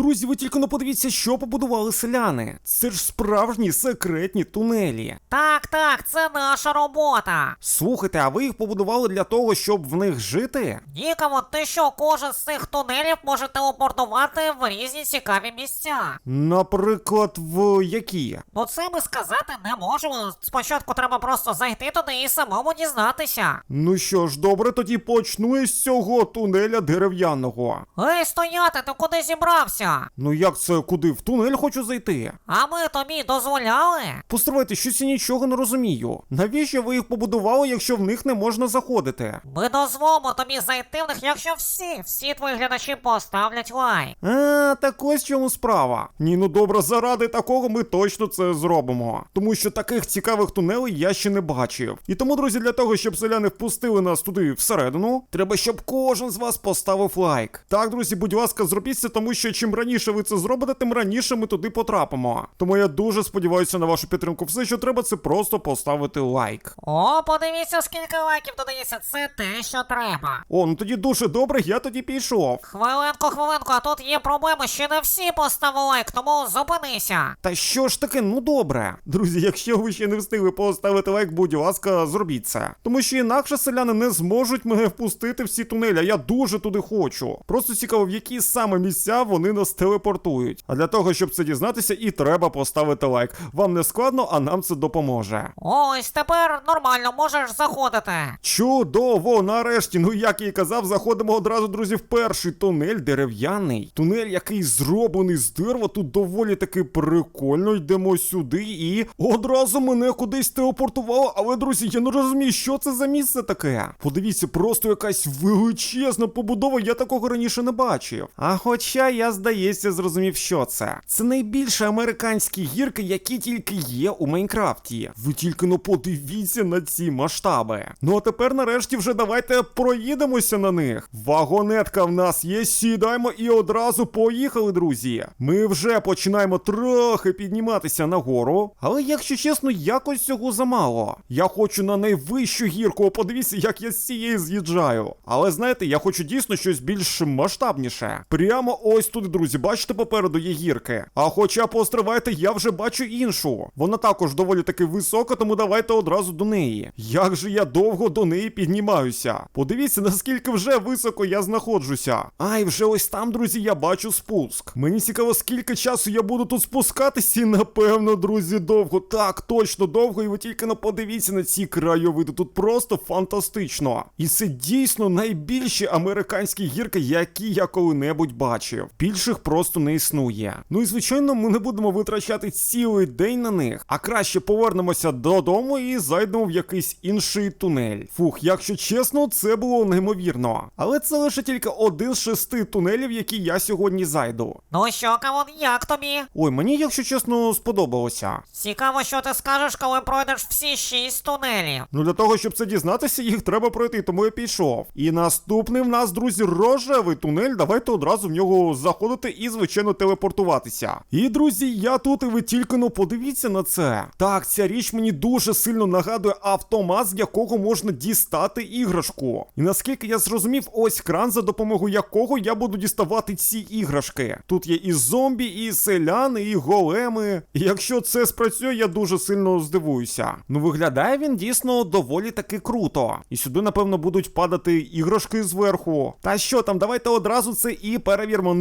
Друзі, ви тільки не подивіться, що побудували селяни. Це ж справжні секретні тунелі. Так, так, це наша робота. Слухайте, а ви їх побудували для того, щоб в них жити? Нікому, ти що, кожен з цих тунелів може телепортувати в різні цікаві місця. Наприклад, в які? Ну це ми сказати не можемо. Спочатку треба просто зайти туди і самому дізнатися. Ну що ж, добре, тоді почну із цього тунеля дерев'яного. Ей, стояти, ти куди зібрався? Ну як це куди? В тунель хочу зайти. А ми тобі дозволяли? Постривайте, щось я нічого не розумію. Навіщо ви їх побудували, якщо в них не можна заходити? Ми дозволимо тобі зайти в них, якщо всі, всі твої глядачі поставлять лайк. А, так ось в чому справа. Ні, ну добре, заради такого ми точно це зробимо. Тому що таких цікавих тунелей я ще не бачив. І тому, друзі, для того, щоб селяни впустили нас туди всередину, треба, щоб кожен з вас поставив лайк. Так, друзі, будь ласка, зробіть це, тому що чим раніше ви це зробите, тим раніше ми туди потрапимо. Тому я дуже сподіваюся на вашу підтримку. Все, що треба, це просто поставити лайк. О, подивіться, скільки лайків додається, це те, що треба. О, ну тоді дуже добре, я тоді пішов. Хвилинку, хвилинку, а тут є проблема, ще не всі поставили лайк, тому зупинися. Та що ж таке, ну добре. Друзі, якщо ви ще не встигли поставити лайк, будь ласка, зробіть це. Тому що інакше селяни не зможуть мене впустити в ці тунелі, а я дуже туди хочу. Просто цікаво, в які саме місця вони нас телепортують. А для того, щоб це дізнатися, і треба поставити лайк. Вам не складно, а нам це допоможе. Ось тепер нормально можеш заходити. Чудово, нарешті, ну як я і казав, заходимо одразу, друзі, в перший тунель дерев'яний. Тунель, який зроблений з дерева, тут доволі таки прикольно. Йдемо сюди і одразу мене кудись телепортувало. Але, друзі, я не розумію, що це за місце таке. Подивіться, просто якась величезна побудова, я такого раніше не бачив. А хоча я, здається, зрозумів, що це. Це найбільші американські гірки, які тільки є у Майнкрафті. Ви тільки ну подивіться на ці масштаби. Ну а тепер нарешті вже давайте проїдемося на них. Вагонетка в нас є, сідаємо і одразу поїхали, друзі. Ми вже починаємо трохи підніматися нагору. Але якщо чесно, якось цього замало. Я хочу на найвищу гірку. Подивіться, як я з цієї з'їжджаю. Але знаєте, я хочу дійсно щось більш масштабніше. Прямо ось тут, друзі, бачите, попереду є гірки. А хоча постривайте, я вже бачу іншу. Вона також доволі таки висока, тому давайте одразу до неї. Як же я довго до неї піднімаюся? Подивіться, наскільки вже високо я знаходжуся. Ай, вже ось там, друзі, я бачу спуск. Мені цікаво, скільки часу я буду тут спускатися, і напевно, друзі, довго. Так, точно довго, і ви тільки не подивіться на ці краєвиди. Тут просто фантастично. І це дійсно найбільші американські гірки, які я коли-небудь бачив. Більших просто не існує. Ну і звичайно, ми не будемо витрачати цілий день на них, а краще повернемося додому і зайдемо в якийсь інший тунель. Фух, якщо чесно, це було неймовірно. Але це лише тільки один з шести тунелів, які я сьогодні зайду. Ну що, кавун, як тобі? Ой, мені, якщо чесно, сподобалося. Цікаво, що ти скажеш, коли пройдеш всі шість тунелів. Ну для того, щоб це дізнатися, їх треба пройти, тому я пішов. І наступний в нас, друзі, рожевий тунель. Давайте одразу в нього заходити і, звичайно, телепортуватися. І, друзі, я тут, і ви тільки ну подивіться на це. Так, ця річ мені дуже сильно нагадує автомат, з якого можна дістати іграшку. І наскільки я зрозумів, ось кран, за допомогою якого я буду діставати ці іграшки. Тут є і зомбі, і селяни, і големи. І якщо це спрацює, я дуже сильно здивуюся. Ну, виглядає він дійсно доволі таки круто. І сюди, напевно, будуть падати іграшки зверху. Та що там, давайте одразу це і перевіримо.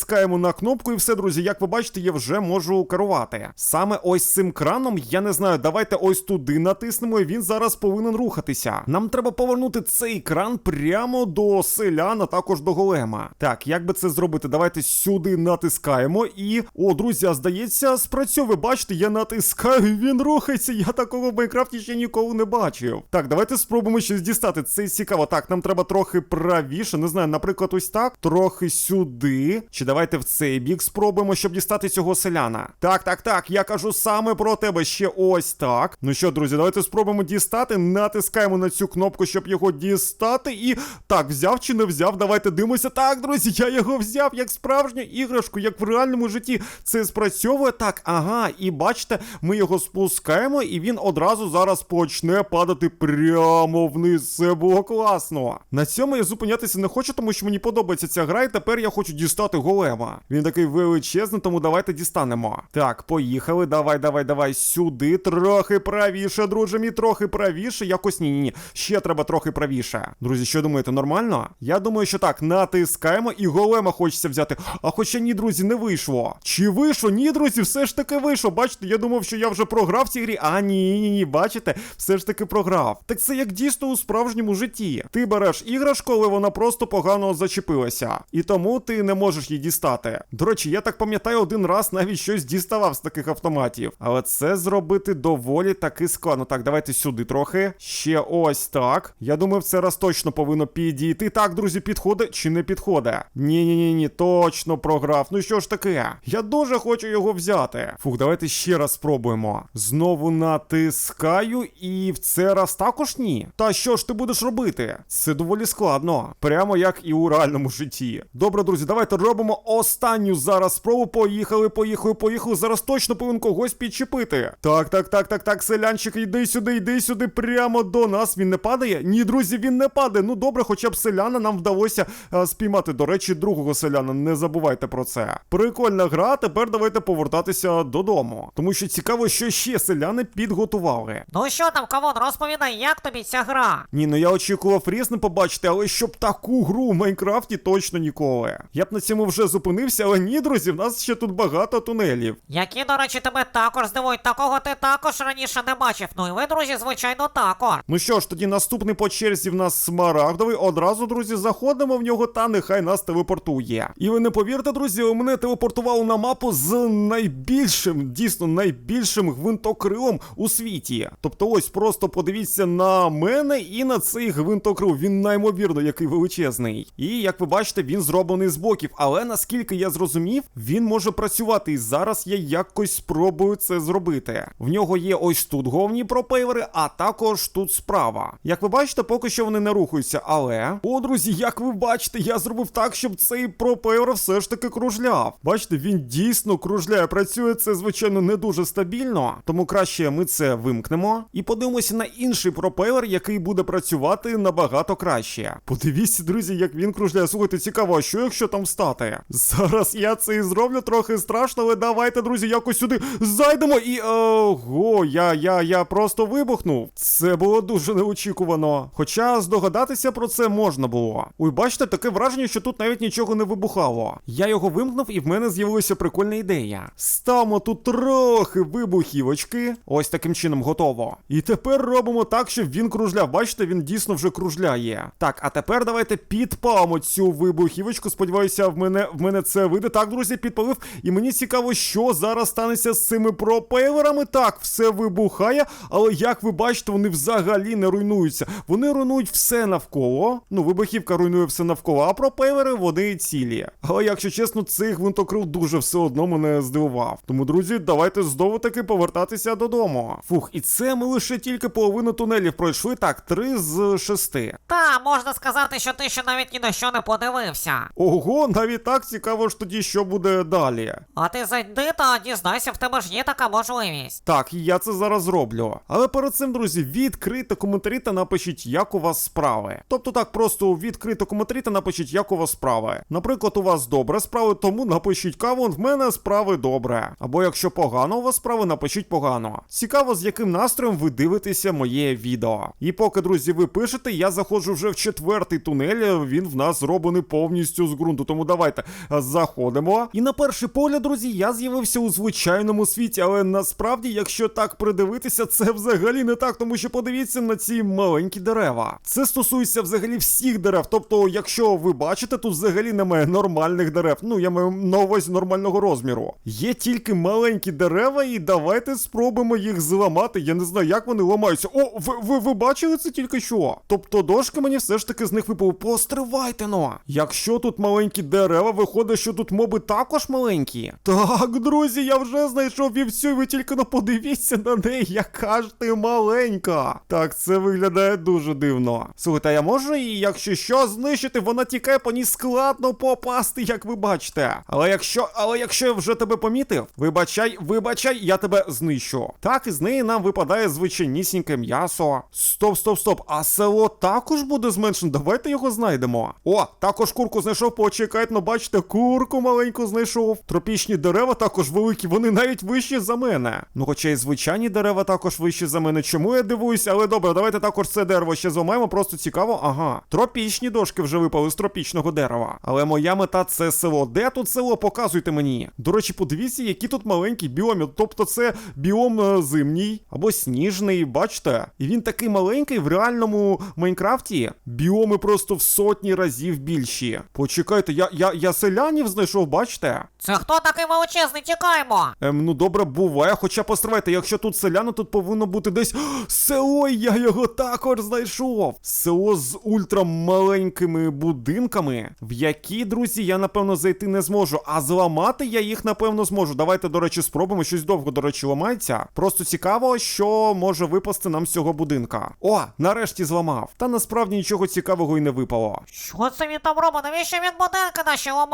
Натискаємо на кнопку, і все, друзі, як ви бачите, я вже можу керувати. Саме ось цим краном, я не знаю, давайте ось туди натиснемо, і він зараз повинен рухатися. Нам треба повернути цей кран прямо до селяна, також до голема. Так, як би це зробити? Давайте сюди натискаємо і. О, друзі, здається, спрацьовує. Бачите, я натискаю, він рухається. Я такого в Майнкрафті ще ніколи не бачив. Так, давайте спробуємо щось дістати. Це цікаво. Так, нам треба трохи правіше. Не знаю, наприклад, ось так. Трохи сюди. Чи давайте в цей бік спробуємо, щоб дістати цього селяна. Так, так, так. Я кажу саме про тебе. Ще ось так. Ну що, друзі, давайте спробуємо дістати. Натискаємо на цю кнопку, щоб його дістати. І так, взяв чи не взяв. Давайте дивимося. Так, друзі, я його взяв як справжню іграшку, як в реальному житті. Це спрацьовує так. Ага, і бачите, ми його спускаємо, і він одразу зараз почне падати прямо вниз. Це було класно. На цьому я зупинятися не хочу, тому що мені подобається ця гра, і тепер я хочу дістати голема голема. Він такий величезний, тому давайте дістанемо. Так, поїхали. Давай, давай, давай сюди. Трохи правіше, друже мій, трохи правіше. Якось ні, ні, ні. Ще треба трохи правіше. Друзі, що думаєте, нормально? Я думаю, що так, натискаємо і голема хочеться взяти. А хоча ні, друзі, не вийшло. Чи вийшло? Ні, друзі, все ж таки вийшло. Бачите, я думав, що я вже програв в цій грі. А ні, ні, ні, бачите, все ж таки програв. Так це як дійсно у справжньому житті. Ти береш іграшку, але вона просто погано зачепилася. І тому ти не можеш її дістати. До речі, я так пам'ятаю, один раз навіть щось діставав з таких автоматів. Але це зробити доволі таки складно. Так, давайте сюди трохи. Ще ось так. Я думаю, в це раз точно повинно підійти. Так, друзі, підходить чи не підходить? Ні, ні, ні, точно програв. Ну що ж таке? Я дуже хочу його взяти. Фух, давайте ще раз спробуємо. Знову натискаю, і в це раз також ні. Та що ж ти будеш робити? Це доволі складно. Прямо як і у реальному житті. Добре, друзі, давайте робимо останню зараз спробу. Поїхали, поїхали, поїхали. Зараз точно повинен когось підчепити. Так, так, так, так, так, селянчик, йди сюди, йди сюди, прямо до нас. Він не падає? Ні, друзі, він не падає. Ну добре, хоча б селяна нам вдалося а, спіймати. До речі, другого селяна. Не забувайте про це. Прикольна гра. Тепер давайте повертатися додому. Тому що цікаво, що ще селяни підготували. Ну що там, кавон, розповідай, як тобі ця гра? Ні, ну я очікував різне побачити, але щоб таку гру в Майнкрафті точно ніколи. Я б на цьому вже зупинився, але ні, друзі, в нас ще тут багато тунелів. Які, до речі, тебе також здивують, такого ти також раніше не бачив. Ну і ви, друзі, звичайно, також. Ну що ж, тоді наступний по черзі в нас смарагдовий. Одразу, друзі, заходимо в нього та нехай нас телепортує. І ви не повірте, друзі, мене телепортувало на мапу з найбільшим, дійсно найбільшим гвинтокрилом у світі. Тобто, ось просто подивіться на мене і на цей гвинтокрил. Він неймовірно який величезний. І як ви бачите, він зроблений з боків. Але наскільки я зрозумів, він може працювати. І зараз я якось спробую це зробити. В нього є ось тут головні пропейвери, а також тут справа. Як ви бачите, поки що вони не рухаються. Але, о, друзі, як ви бачите, я зробив так, щоб цей пропейвер все ж таки кружляв. Бачите, він дійсно кружляє. Працює це, звичайно, не дуже стабільно. Тому краще ми це вимкнемо і подивимося на інший пропелер, який буде працювати набагато краще. Подивіться, друзі, як він кружляє. Слухайте, цікаво, а що якщо там стати? Зараз я це і зроблю трохи страшно, але давайте, друзі, якось сюди зайдемо і. Ого, я, я, я просто вибухнув. Це було дуже неочікувано. Хоча здогадатися про це можна було. Ой, бачите, таке враження, що тут навіть нічого не вибухало. Я його вимкнув, і в мене з'явилася прикольна ідея. Ставимо тут трохи вибухівочки. Ось таким чином готово. І тепер робимо так, щоб він кружляв. Бачите, він дійсно вже кружляє. Так, а тепер давайте підпалимо цю вибухівочку. Сподіваюся, в мене в мене це вийде. Так, друзі, підпалив. І мені цікаво, що зараз станеться з цими пропелерами. Так, все вибухає, але як ви бачите, вони взагалі не руйнуються. Вони руйнують все навколо. Ну, вибухівка руйнує все навколо, а пропелери вони цілі. Але якщо чесно, цей гвинтокрил дуже все одно мене здивував. Тому, друзі, давайте знову таки повертатися додому. Фух, і це ми лише тільки половину тунелів пройшли. Так, три з шести. Та, можна сказати, що ти ще навіть ні на що не подивився. Ого, навіть так цікаво ж тоді, що буде далі. А ти зайди та дізнайся, в тебе ж є така можливість. Так, я це зараз зроблю. Але перед цим, друзі, відкрийте коментарі та напишіть, як у вас справи. Тобто так, просто відкрийте коментарі та напишіть, як у вас справи. Наприклад, у вас добре справи, тому напишіть кавун, в мене справи добре. Або якщо погано у вас справи, напишіть погано. Цікаво, з яким настроєм ви дивитеся моє відео. І поки, друзі, ви пишете, я заходжу вже в четвертий тунель. Він в нас зроблений повністю з ґрунту. Тому давайте заходимо. І на перший погляд, друзі, я з'явився у звичайному світі, але насправді, якщо так придивитися, це взагалі не так, тому що подивіться на ці маленькі дерева. Це стосується взагалі всіх дерев. Тобто, якщо ви бачите, тут взагалі немає нормальних дерев. Ну, я маю на увазі нормального розміру. Є тільки маленькі дерева, і давайте спробуємо їх зламати. Я не знаю, як вони ламаються. О, ви, ви, ви бачили це тільки що? Тобто дошки мені все ж таки з них випали. Постривайте но. Якщо тут маленькі дерева, виходить, що тут моби також маленькі. Так, друзі, я вже знайшов вівцю, і ви тільки не подивіться на неї, яка ж ти маленька. Так, це виглядає дуже дивно. Слухайте, а я можу її, якщо що, знищити, вона тікає по ній складно попасти, як ви бачите. Але якщо, але якщо я вже тебе помітив, вибачай, вибачай, я тебе знищу. Так, із неї нам випадає звичайнісіньке м'ясо. Стоп, стоп, стоп. А село також буде зменшено. Давайте його знайдемо. О, також курку знайшов, почекайте, ну бачите. Бачите, курку маленьку знайшов. Тропічні дерева також великі, вони навіть вищі за мене. Ну, хоча і звичайні дерева також вищі за мене. Чому я дивуюсь? Але добре, давайте також це дерево ще зламаємо, просто цікаво. Ага. Тропічні дошки вже випали з тропічного дерева. Але моя мета це село. Де тут село? Показуйте мені. До речі, подивіться, які тут маленькі біоми. Тобто це біом е, зимній або сніжний, бачите? І він такий маленький в реальному Майнкрафті. Біоми просто в сотні разів більші. Почекайте, я, я, я селянів знайшов, бачите? Це хто такий величезний? Тікаємо! Ем, ну добре, буває, хоча постривайте, якщо тут селяни, тут повинно бути десь село, я його також знайшов. Село з ультрамаленькими будинками, в які, друзі, я напевно зайти не зможу. А зламати я їх напевно зможу. Давайте, до речі, спробуємо. Щось довго, до речі, ламається. Просто цікаво, що може випасти нам з цього будинка. О, нарешті зламав. Та насправді нічого цікавого і не випало. Що це він там робить? Навіщо він будинки наші ламає?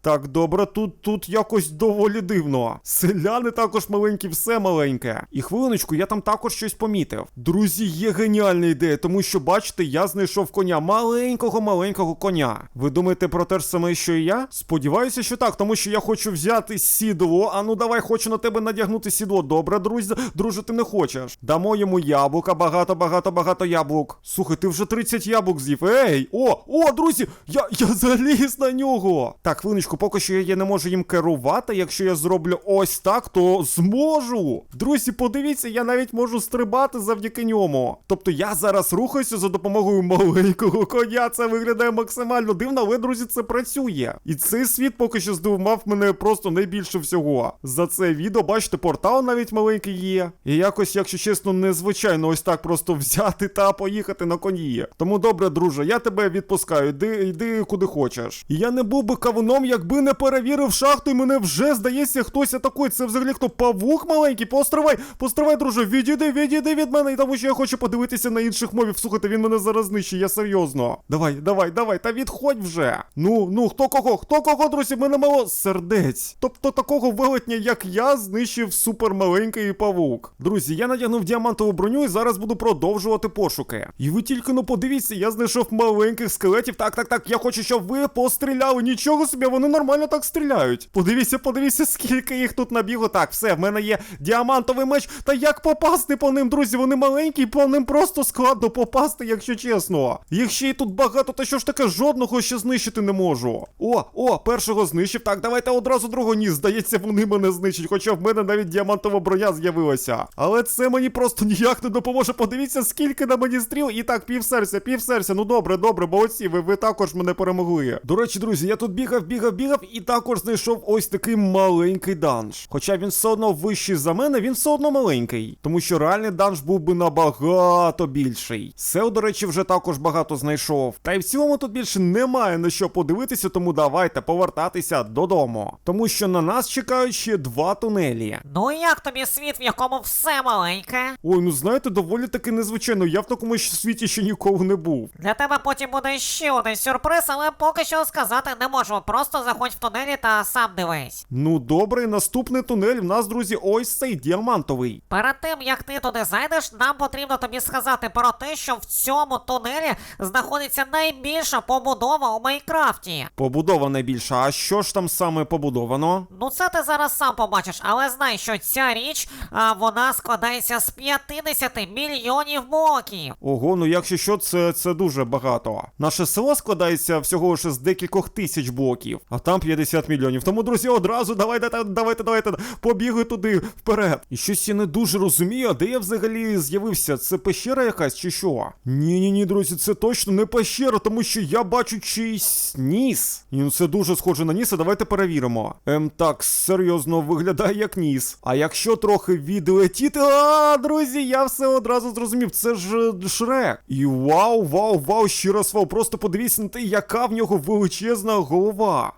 Так, добре, тут тут якось доволі дивно. Селяни також маленькі, все маленьке. І хвилиночку, я там також щось помітив. Друзі, є геніальна ідея, тому що бачите, я знайшов коня, маленького маленького коня. Ви думаєте про те ж саме, що і я? Сподіваюся, що так, тому що я хочу взяти сідло. А ну давай, хочу на тебе надягнути сідло. Добре, друзі, друже, ти не хочеш. Дамо йому яблука, багато, багато, багато яблук. Слухай, ти вже 30 яблук з'їв. Ей! О, о, друзі! Я, я заліз на нього. Так, хвилиночку, поки що я не можу їм керувати. Якщо я зроблю ось так, то зможу. Друзі, подивіться, я навіть можу стрибати завдяки ньому. Тобто я зараз рухаюся за допомогою маленького коня. Це виглядає максимально дивно, але друзі, це працює. І цей світ поки що здивував мене просто найбільше всього. За це відео, бачите, портал навіть маленький є. І якось, якщо чесно, незвичайно ось так просто взяти та поїхати на коні. Тому добре, друже, я тебе відпускаю. Йди, йди куди хочеш. Я не був би кавуном, якби не перевірив шахту, і мене вже здається, хтось атакує. Це взагалі хто павук маленький. Постривай, постривай, друже, відійди, відійди від мене, і тому що я хочу подивитися на інших мовів. Слухайте, він мене зараз знищить, я серйозно. Давай, давай, давай, та відходь вже. Ну, ну, хто кого? Хто кого, друзі? В мене мало сердець. Тобто такого велетня, як я, знищив супермаленький павук. Друзі, я надягнув діамантову броню і зараз буду продовжувати пошуки. І ви тільки ну подивіться, я знайшов маленьких скелетів. Так, так, так. Я хочу, щоб ви постріляли. Нічого собі, вони нормально так стріляють. Подивіться, подивіться, скільки їх тут набігло. Так, все, в мене є діамантовий меч. Та як попасти по ним, друзі? Вони маленькі, по ним просто складно попасти, якщо чесно. Їх ще й тут багато, та що ж таке, жодного ще знищити не можу. О, о, першого знищив. Так, давайте одразу другого ні. Здається, вони мене знищать, хоча в мене навіть діамантова броня з'явилася. Але це мені просто ніяк не допоможе. Подивіться, скільки на мені стріл. І так, пів серця, пів серця. Ну добре, добре, молодці, ви, ви також мене перемогли. До речі, друзі, я тут бігав, бігав, бігав і також знайшов ось такий маленький данж. Хоча він все одно вищий за мене, він все одно маленький. Тому що реальний данж був би набагато більший. Сео, до речі, вже також багато знайшов. Та й в цілому тут більше немає на що подивитися, тому давайте повертатися додому. Тому що на нас чекають ще два тунелі. Ну і як тобі світ, в якому все маленьке? Ой, ну знаєте, доволі таки незвичайно. Я в такому світі ще ніколи не був. Для тебе потім буде ще один сюрприз, але поки що сказати не можу. Просто заходь в тунелі та сам дивись. Ну добре, наступний тунель в нас, друзі, ось цей діамантовий. Перед тим як ти туди зайдеш, нам потрібно тобі сказати про те, що в цьому тунелі знаходиться найбільша побудова у Майнкрафті. Побудова найбільша. А що ж там саме побудовано? Ну це ти зараз сам побачиш, але знай, що ця річ а, вона складається з 50 мільйонів блоків. Ого, ну якщо що, це, це дуже багато. Наше село складається всього лише з декількох тисяч блоків, а там 50 мільйонів. Тому, друзі, одразу давайте, давайте, давайте, побігли туди вперед. І щось я не дуже розумію, а де я взагалі з'явився? Це пещера якась чи що? Ні, ні, ні, друзі, це точно не пещера, тому що я бачу чийсь ніс. І ну це дуже схоже на ніс, а давайте перевіримо. Ем, так, серйозно виглядає як ніс. А якщо трохи відлетіти. А, друзі, я все одразу зрозумів. Це ж е, Шрек. І вау, вау, вау, ще раз вау. Просто подивіться на те, яка в нього величезна голова.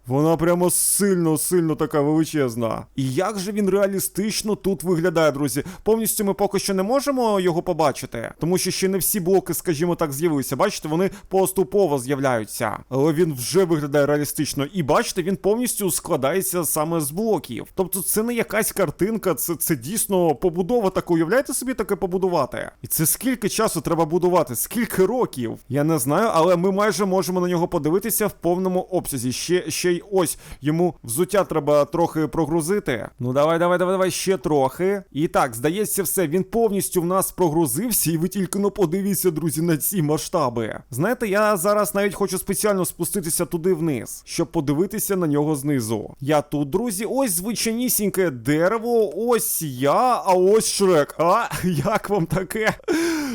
Вона прямо сильно, сильно така величезна. І як же він реалістично тут виглядає, друзі? Повністю ми поки що не можемо його побачити, тому що ще не всі блоки, скажімо так, з'явилися. Бачите, вони поступово з'являються. Але він вже виглядає реалістично. І бачите, він повністю складається саме з блоків. Тобто це не якась картинка, це, це дійсно побудова така. Уявляєте собі таке побудувати? І це скільки часу треба будувати? Скільки років? Я не знаю, але ми майже можемо на нього подивитися в повному обсязі. Ще, ще й ось йому взуття треба трохи прогрузити. Ну давай, давай, давай, давай, ще трохи. І так, здається, все. Він повністю в нас прогрузився, і ви тільки ну подивіться, друзі, на ці масштаби. Знаєте, я зараз навіть хочу спеціально спуститися туди вниз, щоб подивитися на нього знизу. Я тут, друзі, ось звичайнісіньке дерево, ось я, а ось Шрек. А як вам таке?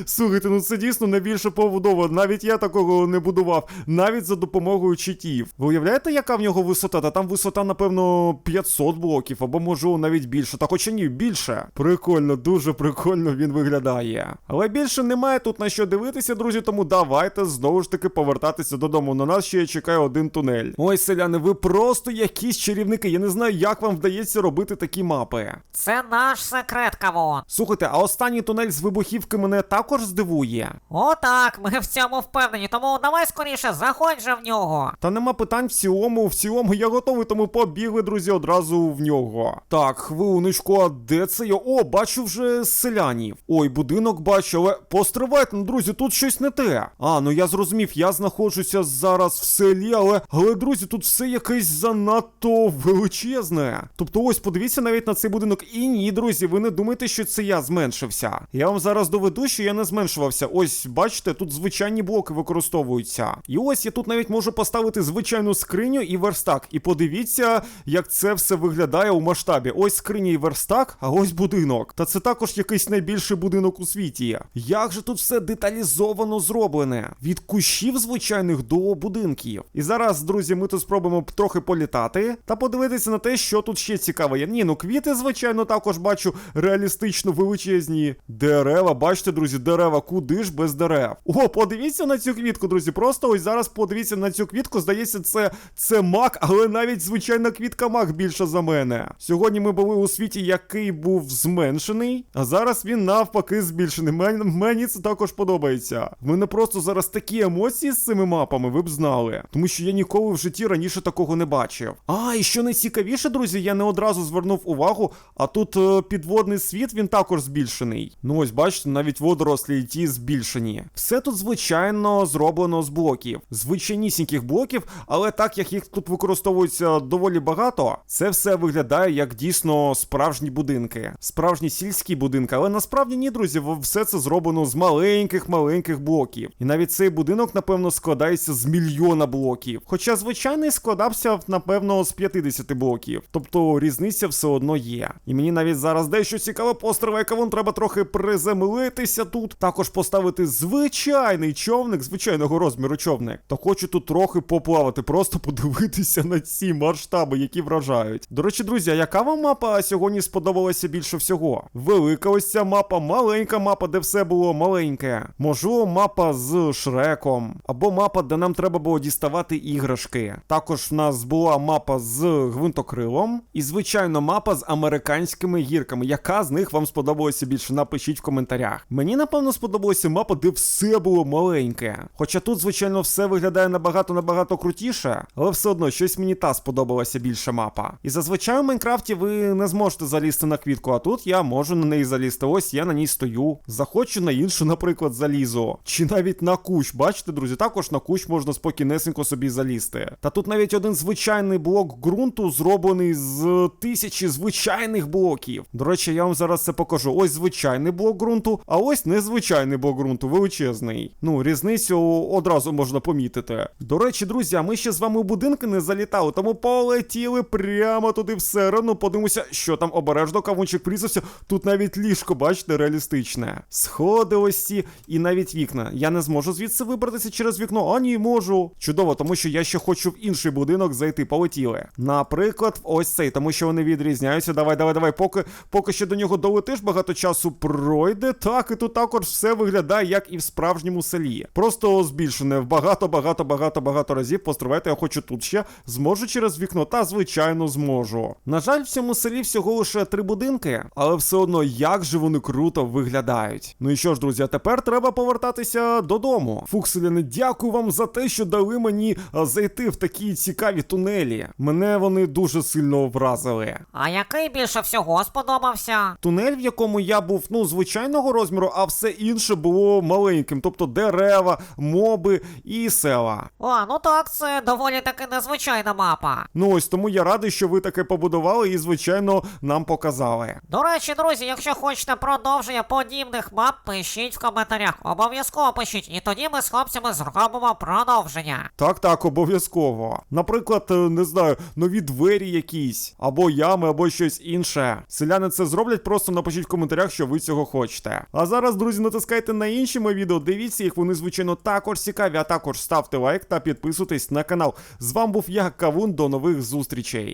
Слухайте, ну це дійсно найбільше побудова. Навіть я такого не будував, навіть за допомогою читів. Ви уявляєте, яка в нього висота? Та там висота, напевно, 500 блоків, або може навіть більше. Та хоча ні, більше. Прикольно, дуже прикольно він виглядає. Але більше немає тут на що дивитися, друзі, тому давайте знову ж таки повертатися додому. На нас ще чекає один тунель. Ой, селяни, ви просто якісь чарівники. Я не знаю, як вам вдається робити такі мапи. Це наш секрет, кавун. Слухайте, а останній тунель з вибухівки мене також здивує. Отак, ми в цьому впевнені, тому давай скоріше, заходь же в нього. Та нема питань цілому, в цілому я готовий, тому побігли, друзі, одразу в нього. Так, хвилиночку, а де це я? О, бачу вже селянів. Ой, будинок бачу, але постривайте, ну, друзі, тут щось не те. А, ну я зрозумів, я знаходжуся зараз в селі, але, але друзі, тут все якесь занадто величезне. Тобто, ось подивіться навіть на цей будинок. І ні, друзі, ви не думайте, що це я зменшився. Я вам зараз доведу, що я не зменшувався. Ось, бачите, тут звичайні блоки використовуються. І ось я тут навіть можу поставити звичайну скриню і верстак. І подивіться, як це все виглядає у масштабі. Ось скриня і верстак, а ось будинок. Та це також якийсь найбільший будинок у світі. Як же тут все деталізовано зроблене? Від кущів звичайних до будинків. І зараз, друзі, ми тут спробуємо трохи політати та подивитися на те, що тут ще цікаве є. Ні, ну квіти, звичайно, також бачу реалістично величезні. Дерева, бачите, друзі, дерева, куди ж без дерев. О, подивіться на цю квітку, друзі. Просто ось зараз подивіться на цю квітку. Здається, це, це мак, але навіть звичайна квітка мак більша за мене. Сьогодні ми були у світі, який був зменшений, а зараз він навпаки збільшений. Мен, мені це також подобається. В мене просто зараз такі емоції з цими мапами, ви б знали. Тому що я ніколи в житті раніше такого не бачив. А, і що найцікавіше, друзі, я не одразу звернув увагу, а тут е, підводний світ він також збільшений. Ну ось бачите, навіть водорослі і ті збільшені. Все тут, звичайно, зроблено з блоків. Звичайнісіньких блоків, але так як їх тут використовується доволі багато, це все виглядає як дійсно справжні будинки. Справжні сільські будинки, але насправді ні, друзі, все це зроблено з маленьких-маленьких блоків. І навіть цей будинок, напевно, складається з мільйона блоків. Хоча звичайний складався, напевно, з 50 блоків. Тобто різниця все одно є. І мені навіть зараз дещо цікаве постривай кавун, треба трохи приземлитися тут. Також поставити звичайний човник, звичайного розміру човник. То хочу тут трохи поплавати, просто подивитися на ці масштаби, які вражають. До речі, друзі, а яка вам мапа сьогодні сподобалася більше всього? Велика ось ця мапа, маленька мапа, де все було маленьке. Можливо, мапа з Шреком, або мапа, де нам треба було діставати іграшки. Також в нас була мапа з гвинтокрилом, і звичайно, мапа з американськими гірками. Яка з них вам сподобалася більше? Напишіть в коментарях. Мені напевно сподобалася мапа, де все було маленьке. Хоча тут, звичайно, все виглядає набагато набагато крутіше, але все одно щось мені та сподобалася більше мапа. І зазвичай у Майнкрафті ви не зможете залізти на квітку, а тут я можу на неї залізти. Ось я на ній стою. Захочу на іншу, наприклад, залізу. Чи навіть на кущ. Бачите, друзі, також на кущ можна спокійнесенько собі залізти. Та тут навіть один звичайний блок ґрунту зроблений з тисячі звичайних блоків. До речі, я вам зараз це покажу. Ось звичайний блок ґрунту, а ось незвичайний блок ґрунту, величезний. Ну, різницю одразу можна помітити. До речі, друзі, а ми ще з вами у будинки не залітали, тому полетіли прямо туди всередину. Подивимося, що там обережно кавунчик прісався. Тут навіть ліжко, бачите, реалістичне. Сходи ось і навіть вікна. Я не зможу звідси вибратися через вікно, а ні, можу. Чудово, тому що я ще хочу в інший будинок зайти. Полетіли. Наприклад, ось цей, тому що вони відрізняються. Давай, давай, давай. Поки поки ще до нього долетиш, багато часу пройде. Так, і тут також все виглядає, як і в справжньому селі. Просто збільшене в багато, багато, багато, багато разів. Постривайте, хочу тут ще. Зможу через вікно, та звичайно зможу. На жаль, в цьому селі всього лише три будинки, але все одно як же вони круто виглядають. Ну і що ж, друзі, а тепер треба повертатися додому. Фукселяни, дякую вам за те, що дали мені зайти в такі цікаві тунелі. Мене вони дуже сильно вразили. А який більше всього сподобався? Тунель, в якому я був, ну, звичайного розміру, а все інше було маленьким, тобто дерева, моби і села. О, ну так, це доволі таки незвичайна мапа. Ну ось тому я радий, що ви таке побудували і, звичайно, нам показали. До речі, друзі, якщо хочете продовження подібних мап, пишіть в коментарях. Обов'язково пишіть, і тоді ми з хлопцями зробимо продовження. Так, так, обов'язково. Наприклад, е, не знаю, нові двері якісь, або ями, або щось інше. Селяни це зроблять, просто напишіть в коментарях, що ви цього хочете. А зараз, друзі, натискайте на інші мої відео, дивіться їх, вони, звичайно, також цікаві, а також ставте лайк та підписуйтесь на канал. З вами був я, Кавун, до нових зустрічей.